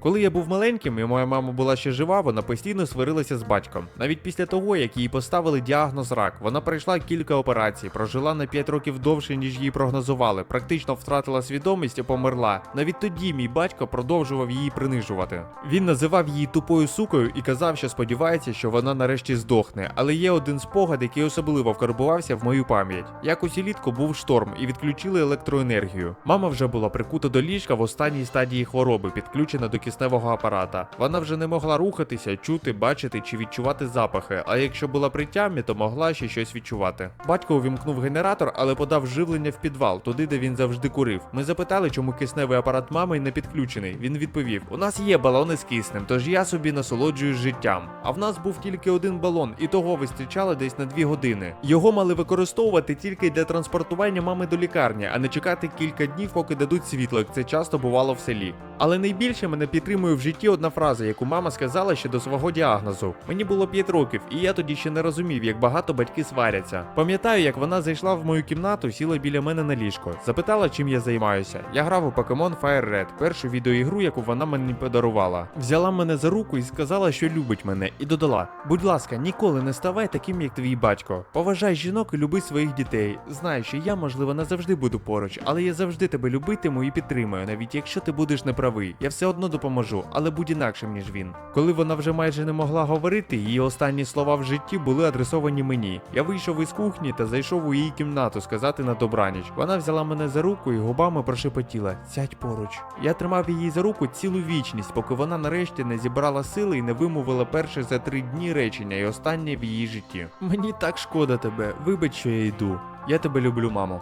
Коли я був маленьким і моя мама була ще жива, вона постійно сварилася з батьком. Навіть після того, як їй поставили діагноз рак, вона пройшла кілька операцій, прожила на 5 років довше, ніж їй прогнозували, практично втратила свідомість і померла. Навіть тоді мій батько продовжував її принижувати. Він називав її тупою сукою і казав, що сподівається, що вона нарешті здохне. Але є один спогад, який особливо вкарбувався в мою пам'ять. Якось улітку був шторм і відключили електроенергію. Мама вже була прикута до ліжка в останній стадії хвороби, підключена до кисневого апарата. Вона вже не могла рухатися, чути, бачити чи відчувати запахи. А якщо була при тямі, то могла ще щось відчувати. Батько увімкнув генератор, але подав живлення в підвал, туди, де він завжди курив. Ми запитали, чому кисневий апарат мами не підключений. Він відповів: У нас є балони з киснем, тож я собі насолоджуюсь життям. А в нас був тільки один балон, і того вистачало десь на дві години. Його мали використовувати тільки для транспортування мами до лікарні, а не чекати кілька днів, поки дадуть світло, як це часто бувало в селі. Але найбільше мене підтримує в житті одна фраза, яку мама сказала ще до свого діагнозу. Мені було 5 років, і я тоді ще не розумів, як багато батьки сваряться. Пам'ятаю, як вона зайшла в мою кімнату, сіла біля мене на ліжко, запитала, чим я займаюся. Я грав у Pokemon Fire Red, першу відеоігру, яку вона мені подарувала. Взяла мене за руку і сказала, що любить мене, і додала: будь ласка, ніколи не ставай таким, як твій батько. Поважай жінок і люби своїх дітей. Знай, що я, можливо, не завжди буду поруч, але я завжди тебе любитиму і підтримую, навіть якщо ти будеш неправий. Я все одно допоможу, але будь інакшим, ніж він. Коли вона вже майже не могла говорити, її останні слова в житті були адресовані мені. Я вийшов із кухні та зайшов у її кімнату сказати на добраніч. Вона взяла мене за руку і губами прошепотіла: сядь поруч. Я тримав її за руку цілу вічність, поки вона нарешті не зібрала сили і не вимовила перше за три дні речення і останнє в її житті. Мені так шкода тебе. Вибач, що я йду. Я тебе люблю, мамо.